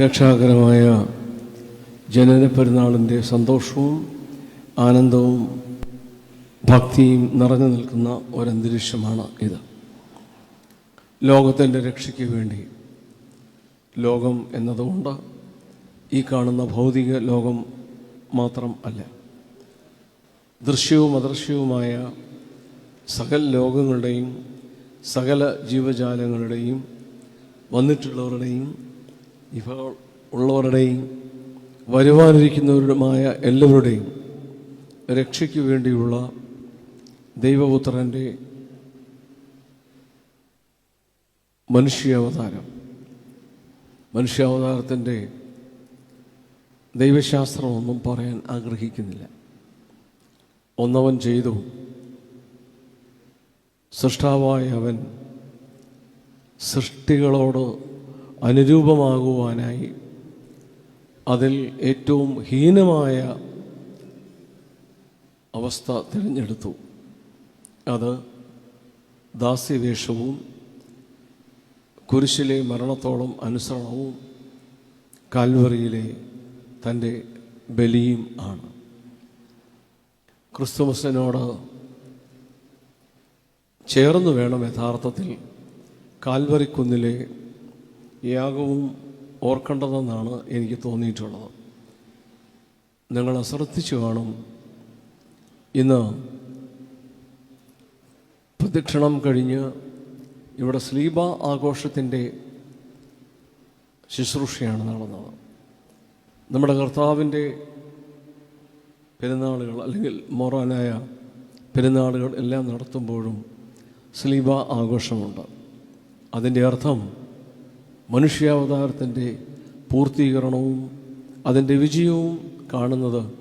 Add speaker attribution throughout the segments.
Speaker 1: രക്ഷാകരമായ ജനന പെരുന്നാളിന്റെ സന്തോഷവും ആനന്ദവും ഭക്തിയും നിറഞ്ഞു നിൽക്കുന്ന ഒരന്തരീക്ഷമാണ് ഇത്. ലോകത്തിന്റെ രക്ഷയ്ക്ക് വേണ്ടി ലോകം എന്നതുകൊണ്ട് ഈ കാണുന്ന ഭൗതിക ലോകം മാത്രം അല്ല ദൃശ്യവും അദൃശ്യവുമായ സകല ലോകങ്ങളുടെയും സകല ജീവജാലങ്ങളുടെയും വന്നിട്ടുള്ളവരുടെയും ഇവ ഉള്ളവരുടെയും വരുവാനിരിക്കുന്നവരുമായ എല്ലാവരുടെയും രക്ഷയ്ക്ക് വേണ്ടിയുള്ള ദൈവപുത്രന്റെ മനുഷ്യാവതാരം. മനുഷ്യാവതാരത്തിന്റെ ദൈവശാസ്ത്രമൊന്നും പറയാൻ ആഗ്രഹിക്കുന്നില്ല. ഒന്നവൻ ചെയ്തു. സൃഷ്ടാവായ അവൻ സൃഷ്ടികളോട് അനുരൂപമാകുവാനായി അതിൽ ഏറ്റവും ഹീനമായ അവസ്ഥ തിരഞ്ഞെടുത്തു. അത് ദാസ്യവേഷവും കുരിശിലെ മരണത്തോളം അനുസരണവും കാൽവറിയിലെ തന്റെ ബലിയും ആണ്. ക്രിസ്തുമസിനോട് ചേർന്ന് വേണം യഥാർത്ഥത്തിൽ കാൽവറിക്കുന്നിലെ യാഗവും ഓർക്കേണ്ടതെന്നാണ് എനിക്ക് തോന്നിയിട്ടുള്ളത്. നിങ്ങൾ അശ്രദ്ധിച്ചു കാണും. ഇന്ന് പ്രദക്ഷിണം കഴിഞ്ഞ് ഇവിടെ സ്ലീബ ആഘോഷത്തിന്റെ ശുശ്രൂഷയാണ് നടന്നത്. നമ്മുടെ കർത്താവിന്റെ പെരുന്നാളുകൾ അല്ലെങ്കിൽ മൊറാനായ പെരുന്നാളുകൾ എല്ലാം നടത്തുമ്പോഴും സ്ലീബ ആഘോഷമുണ്ട്. അതിന്റെ അർത്ഥം മനുഷ്യാവതാരത്തിന്റെ പൂർത്തീകരണവും അതിന്റെ വിജയവും കാണുന്നത്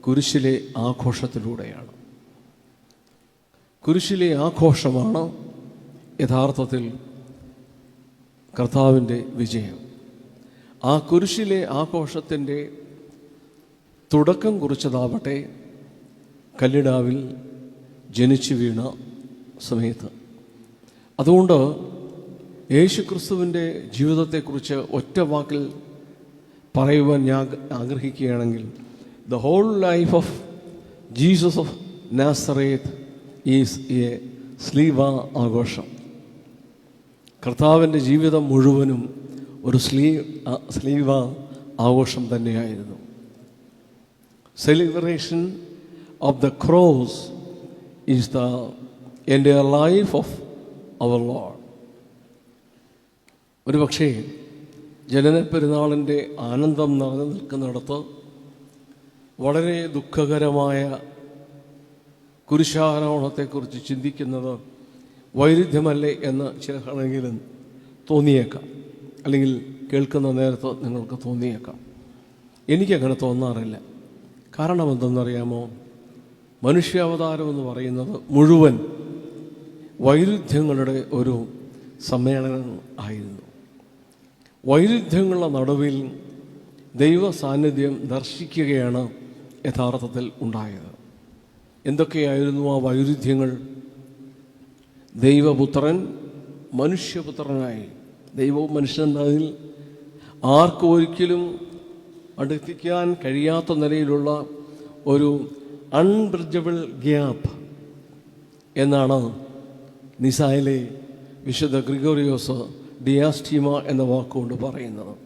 Speaker 1: കുരിശിലെ ആഘോഷത്തിലൂടെയാണ്. കുരിശിലെ ആഘോഷമാണ് യഥാർത്ഥത്തിൽ കർത്താവിന്റെ വിജയം. ആ കുരിശിലെ ആഘോഷത്തിന്റെ തുടക്കം കുറിച്ചതാവട്ടെ കല്ലിടാവിൽ ജനിച്ചു വീണ സമയത്ത്. അതുകൊണ്ട് യേശു ക്രിസ്തുവിന്റെ ജീവിതത്തെക്കുറിച്ച് ഒറ്റ വാക്കിൽ പറയുവാൻ ഞാൻ ആഗ്രഹിക്കുകയാണെങ്കിൽ the whole life of Jesus of Nazareth is a സ്ലീവ ആഘോഷം. കർത്താവിന്റെ ജീവിതം മുഴുവനും ഒരു സ്ലീ സ്ലീവ ആഘോഷം തന്നെയായിരുന്നു. Celebration of the cross is the എന്റെ ലൈഫ് ഓഫ് അവർ ലോഡ് ഒരു പക്ഷേ ജനന പെരുന്നാളിന്റെ ആനന്ദം നിറഞ്ഞു നിൽക്കുന്നിടത്ത് വളരെ ദുഃഖകരമായ കുരിശാരോഹണത്തെക്കുറിച്ച് ചിന്തിക്കുന്നത് വൈരുദ്ധ്യമല്ലേ എന്ന് ചിലണെങ്കിലും തോന്നിയേക്കാം. അല്ലെങ്കിൽ കേൾക്കുന്ന നേരത്ത് നിങ്ങൾക്ക് തോന്നിയേക്കാം. എനിക്കങ്ങനെ തോന്നാറില്ല. കാരണം എന്തെന്നറിയാമോ? മനുഷ്യാവതാരം എന്ന് പറയുന്നത് മുഴുവൻ വൈരുദ്ധ്യങ്ങളുടെ ഒരു സമ്മേളനം ആയിരുന്നു. വൈരുദ്ധ്യങ്ങളുടെ നടുവിൽ ദൈവ സാന്നിധ്യം ദർശിക്കുകയാണ് യഥാർത്ഥത്തിൽ ഉണ്ടായത്. എന്തൊക്കെയായിരുന്നു ആ വൈരുദ്ധ്യങ്ങൾ? ദൈവപുത്രൻ മനുഷ്യപുത്രനായി. ദൈവവും മനുഷ്യനെന്നതിൽ ആർക്കും ഒരിക്കലും അടുപ്പിക്കാൻ കഴിയാത്ത നിലയിലുള്ള ഒരു അൺബ്രിഡ്ജബിൾ ഗ്യാപ്പ് എന്നാണ് നിസായിലെ വിശുദ്ധ ഗ്രിഗോറിയോസ് ഡിയാസ്റ്റീമ എന്ന വാക്കുകൊണ്ട് പറയുന്നത്.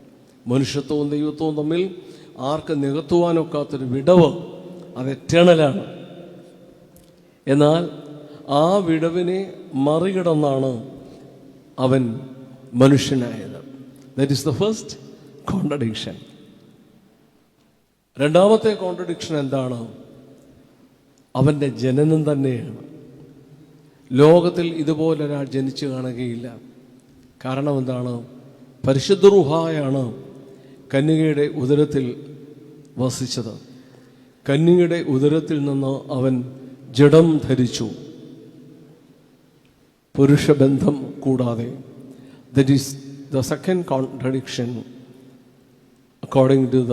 Speaker 1: മനുഷ്യത്വവും ദൈവത്വവും തമ്മിൽ ആർക്ക് നികത്തുവാനൊക്കാത്തൊരു വിടവ് അത് എറ്റേണലാണ് എന്നാൽ ആ വിടവിനെ മറികടന്നാണ് അവൻ മനുഷ്യനായത്. That is the first contradiction രണ്ടാമത്തെ കോൺട്രഡിക്ഷൻ എന്താണ്? അവന്റെ ജനനം തന്നെയാണ്. ലോകത്തിൽ ഇതുപോലെ ഒരാൾ ജനിച്ചു കാണുകയില്ല. കാരണം എന്താണ് പരിശുദ്ധ റുഹായാണ് കന്യകയുടെ ഉദരത്തിൽ വസിച്ചത്. കന്യകയുടെ ഉദരത്തിൽ നിന്ന് അവൻ ജഡം ധരിച്ചു. പുരുഷബന്ധം കൂടാതെ. That is the second contradiction according to the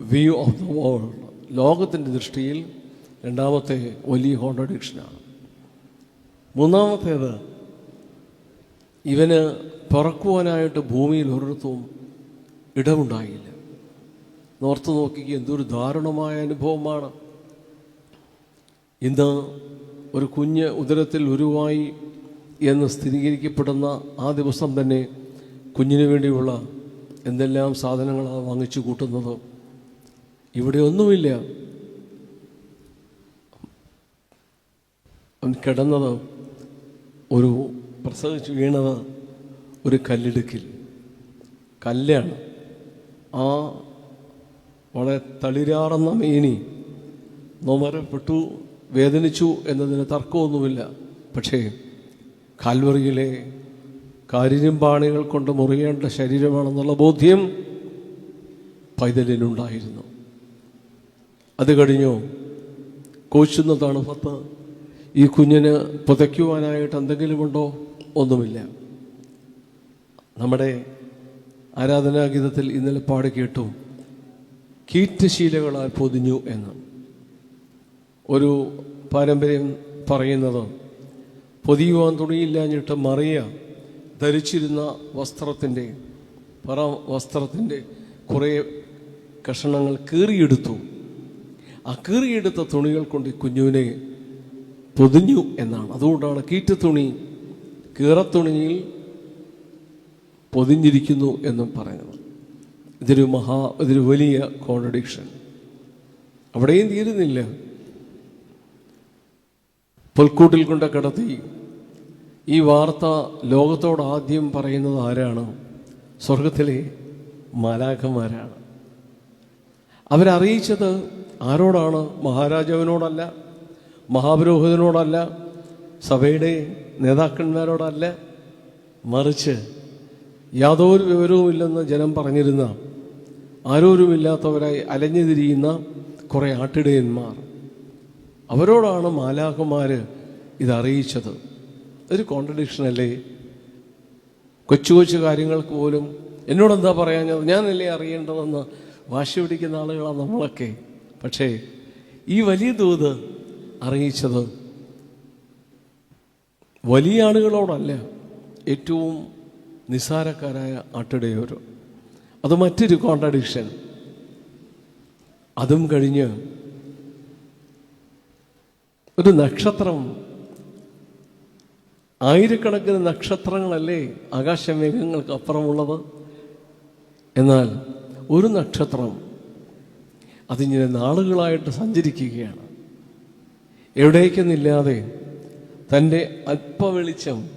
Speaker 1: view of the world ലോകത്തിന്റെ ദൃഷ്ടിയിൽ രണ്ടാമത്തെ വലിയ കോൺട്രഡിക്ഷനാണ് മൂന്നാമത്തേത് ഇവന് പറക്കുവാനായിട്ട് ഭൂമിയിൽ ഒരിടത്തും ഇടമുണ്ടായില്ല. നോർത്ത് നോക്കിക്ക് എന്തൊരു ദാരുണമായ അനുഭവമാണ്. ഇന്ന് ഒരു കുഞ്ഞ് ഉദരത്തിൽ ഉരുവായി എന്ന് സ്ഥിരീകരിക്കപ്പെടുന്ന ആ ദിവസം തന്നെ കുഞ്ഞിന് വേണ്ടിയുള്ള എന്തെല്ലാം സാധനങ്ങളാണ് വാങ്ങിച്ചു കൂട്ടുന്നത്? ഇവിടെ ഒന്നുമില്ല. അവൻ കിടന്നത് ഒരു പ്രസവിച്ച് വീണത് ഒരു കല്ലിടുക്കിൽ. കല്ലാണ്. ആ വളരെ തളിരാറുന്ന മേനി നൊമരപ്പെട്ടു വേദനിച്ചു എന്നതിന് തർക്കമൊന്നുമില്ല. പക്ഷേ കാൽവറിയിലെ കാരിരുമ്പാണികൾ കൊണ്ട് മുറിയേണ്ട ശരീരമാണെന്നുള്ള ബോധ്യം പൈതലിനുണ്ടായിരുന്നു അത് കഴിഞ്ഞു കോശുന്ന തണുപ്പത്ത് ഈ കുഞ്ഞിന് പുതയ്ക്കുവാനായിട്ട് എന്തെങ്കിലുമുണ്ടോ ഒന്നുമില്ല. നമ്മുടെ ആരാധനാഗീതത്തിൽ ഇന്നലെ പാടി കേട്ടു കീറ്റശീലകളാൽ പൊതിഞ്ഞു എന്ന്. ഒരു പാരമ്പര്യം പറയുന്നത് പൊതിയുവാൻ തുണിയില്ലാഞ്ഞിട്ട് മറിയ ധരിച്ചിരുന്ന വസ്ത്രത്തിന്റെ പറ വസ്ത്രത്തിന്റെ കുറേ കഷണങ്ങൾ കീറിയെടുത്തു. ആ കീറിയെടുത്ത തുണികൾ കൊണ്ട് കുഞ്ഞുവിനെ പൊതിഞ്ഞു എന്നാണ്. അതുകൊണ്ടാണ് കീറ്റത്തുണി കീറത്തുണിയിൽ പൊതിഞ്ഞിരിക്കുന്നു എന്നും പറയുന്നത്. ഇതൊരു മഹാ ഇതൊരു വലിയ കോൺട്രഡിക്ഷൻ. അവിടെയും തീരുന്നില്ല. പുൽക്കൂട്ടിൽ കൊണ്ട് കടത്തി. ഈ വാർത്ത ലോകത്തോട് ആദ്യം പറയുന്നത് ആരാണ്? സ്വർഗത്തിലെ മാലാഖന്മാരാണ് അവരറിയിച്ചത് ആരോടാണ്? മഹാരാജാവിനോടല്ല. മഹാപുരോഹിതനോടല്ല സഭയുടെ നേതാക്കന്മാരോടല്ല മറിച്ച് യാതൊരു വിവരവുമില്ലെന്ന് ജനം പറഞ്ഞിരുന്ന ആരോരുമില്ലാത്തവരായി അലഞ്ഞു തിരിയുന്ന കുറേ ആട്ടിടയന്മാർ. അവരോടാണ് മാലാഖമാർ ഇതറിയിച്ചത്. ഒരു കോൺട്രഡിക്ഷൻ അല്ലേ? കൊച്ചു കൊച്ചു കാര്യങ്ങൾക്ക് പോലും എന്നോടെന്താ പറയാഞ്ഞത്? ഞാനല്ലേ അറിയേണ്ടതെന്ന് വാശി പിടിക്കുന്ന ആളുകളാണ് നമ്മളൊക്കെ. പക്ഷേ ഈ വലിയ ദൂത് അറിയിച്ചത്. വലിയ ആളുകളോടല്ല ഏറ്റവും നിസ്സാരക്കാരായ ആട്ടിടയോരോ അത് മറ്റൊരു കോൺട്രഡിക്ഷൻ. അതും കഴിഞ്ഞ് ഒരു നക്ഷത്രം. ആയിരക്കണക്കിന് നക്ഷത്രങ്ങളല്ലേ ആകാശമേഘങ്ങൾക്ക് അപ്പുറമുള്ളത് എന്നാൽ ഒരു നക്ഷത്രം അതിങ്ങനെ നാളുകളായിട്ട് സഞ്ചരിക്കുകയാണ്. എവിടേക്കെന്നില്ലാതെ തന്റെ അല്പവെളിച്ചം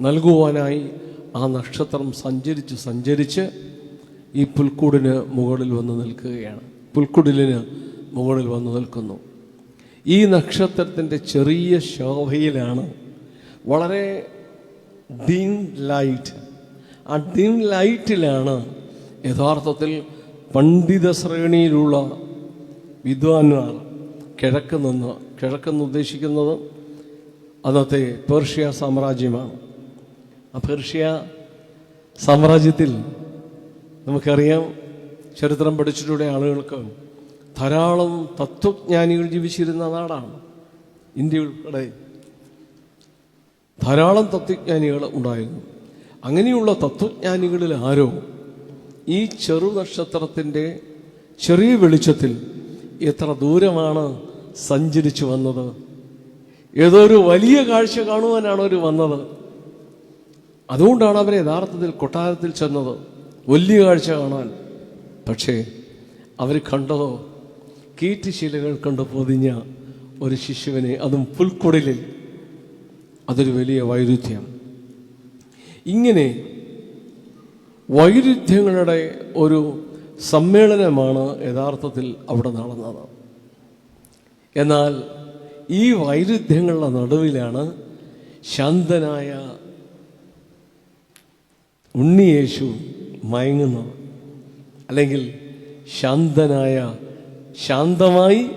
Speaker 1: നൽകുവാനായി ആ നക്ഷത്രം സഞ്ചരിച്ച് സഞ്ചരിച്ച് ഈ പുൽക്കൂടിന് മുകളിൽ വന്ന് നിൽക്കുകയാണ്. പുൽക്കുടിലിന് മുകളിൽ വന്ന് നിൽക്കുന്നു. ഈ നക്ഷത്രത്തിന്റെ ചെറിയ ശോഭയിലാണ് വളരെ ഡിം ലൈറ്റ്. ആ ഡിം ലൈറ്റിലാണ് യഥാർത്ഥത്തിൽ പണ്ഡിത ശ്രേണിയിലുള്ള വിദ്വാൻമാർ കിഴക്ക് നിന്ന് കിഴക്കെന്ന് ഉദ്ദേശിക്കുന്നത് അന്നത്തെ പേർഷ്യ സാമ്രാജ്യമാണ്. ആ പേർഷ്യ സാമ്രാജ്യത്തിൽ നമുക്കറിയാം ചരിത്രം പഠിച്ചിട്ടുള്ള ആളുകൾക്ക് ധാരാളം തത്വജ്ഞാനികൾ ജീവിച്ചിരുന്ന നാടാണ് ഇന്ത്യ ഉൾപ്പെടെ ധാരാളം തത്വജ്ഞാനികൾ ഉണ്ടായിരുന്നു. അങ്ങനെയുള്ള തത്വജ്ഞാനികളിൽ ആരോ ഈ ചെറു നക്ഷത്രത്തിന്റെ ചെറിയ വെളിച്ചത്തിൽ എത്ര ദൂരമാണ് സഞ്ചരിച്ചു വന്നത്? ഏതോ ഒരു വലിയ കാഴ്ച കാണുവാനാണ് അവർ വന്നത്? അതുകൊണ്ടാണ് അവർ യഥാർത്ഥത്തിൽ കൊട്ടാരത്തിൽ ചെന്നത്. വലിയ കാഴ്ച കാണാൻ. പക്ഷേ അവർ കണ്ടതോ? കീറ്റുശീലകൾ കണ്ട് പൊതിഞ്ഞ ഒരു ശിശുവിനെ അതും പുൽക്കുടലിൽ. അതൊരു വലിയ വൈരുദ്ധ്യം. ഇങ്ങനെ വൈരുദ്ധ്യങ്ങളുടെ ഒരു സമ്മേളനമാണ് യഥാർത്ഥത്തിൽ അവിടെ നടന്നത്. എന്നാൽ ഈ വൈരുദ്ധ്യങ്ങളുടെ നടുവിലാണ് ശാന്തനായ ഉണ്ണിയേശു മയങ്ങുന്നത്. അല്ലെങ്കിൽ ശാന്തനായ ശാന്തമായി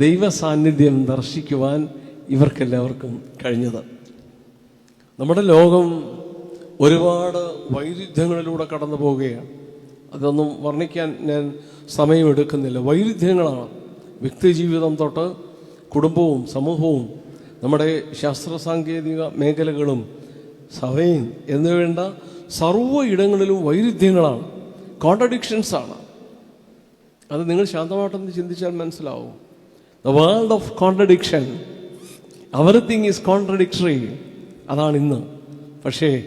Speaker 1: ദൈവസാന്നിധ്യം ദർശിക്കുവാൻ ഇവർക്കെല്ലാവർക്കും കഴിഞ്ഞത്. നമ്മുടെ ലോകം ഒരുപാട് വൈരുദ്ധ്യങ്ങളിലൂടെ കടന്നു പോവുകയാണ് അതൊന്നും വർണിക്കാൻ ഞാൻ സമയമെടുക്കുന്നില്ല വൈരുദ്ധ്യങ്ങളാണ്. വ്യക്തിജീവിതം തൊട്ട് കുടുംബവും സമൂഹവും നമ്മുടെ ശാസ്ത്ര സാങ്കേതിക മേഖലകളും സഭയും എന്നുവേണ്ട സർവ ഇടങ്ങളിലും വൈരുദ്ധ്യങ്ങളാണ്. കോൺട്രഡിക്ഷൻസ് ആണ്. അത് നിങ്ങൾ ശാന്തമായിട്ടൊന്ന് ചിന്തിച്ചാൽ മനസ്സിലാവും. The world of contradiction everything is contradictory അതാണ് ഇന്ന്. പക്ഷേ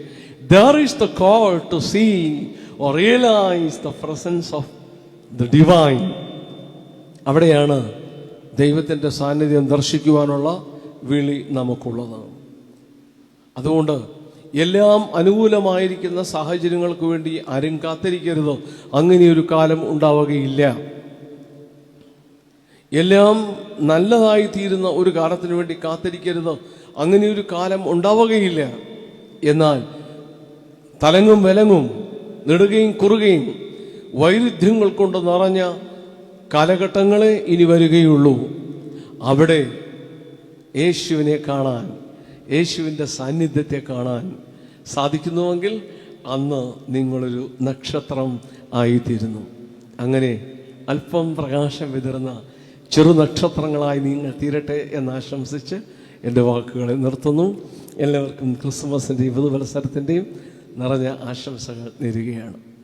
Speaker 1: there is the call to see or realise the presence of the divine അവിടെയാണ് ദൈവത്തിന്റെ സാന്നിധ്യം ദർശിക്കുവാനുള്ള വിളി നമുക്കുള്ളത്. അതുകൊണ്ട് എല്ലാം അനുകൂലമായിരിക്കുന്ന സാഹചര്യങ്ങൾക്ക് വേണ്ടി ആരും കാത്തിരിക്കരുത്. അങ്ങനെയൊരു കാലം ഉണ്ടാവുകയില്ല. എല്ലാം നല്ലതായി തീരുന്ന ഒരു കാലത്തിന് വേണ്ടി കാത്തിരിക്കരുത്. അങ്ങനെയൊരു കാലം ഉണ്ടാവുകയില്ല. എന്നാൽ തലങ്ങും വിലങ്ങും നെടുകയും കുറുകയും വൈരുദ്ധ്യങ്ങൾ കൊണ്ട് നിറഞ്ഞ കാലഘട്ടങ്ങളെ ഇനി വരികയുള്ളൂ. അവിടെ യേശുവിനെ കാണാൻ യേശുവിന്റെ സാന്നിധ്യത്തെ കാണാൻ സാധിക്കുന്നുവെങ്കിൽ അന്ന് നിങ്ങളൊരു നക്ഷത്രം ആയിത്തീരുന്നു. അങ്ങനെ അല്പം പ്രകാശം വിതറുന്ന ചെറു നക്ഷത്രങ്ങളായി നിങ്ങൾ തീരട്ടെ എന്ന് ആശംസിച്ച് എന്റെ വാക്കുകളെ നിർത്തുന്നു. എല്ലാവർക്കും ക്രിസ്മസിന്റെയും പുതുവത്സരത്തിന്റെയും നിറഞ്ഞ ആശംസകൾ നേരുകയാണ്.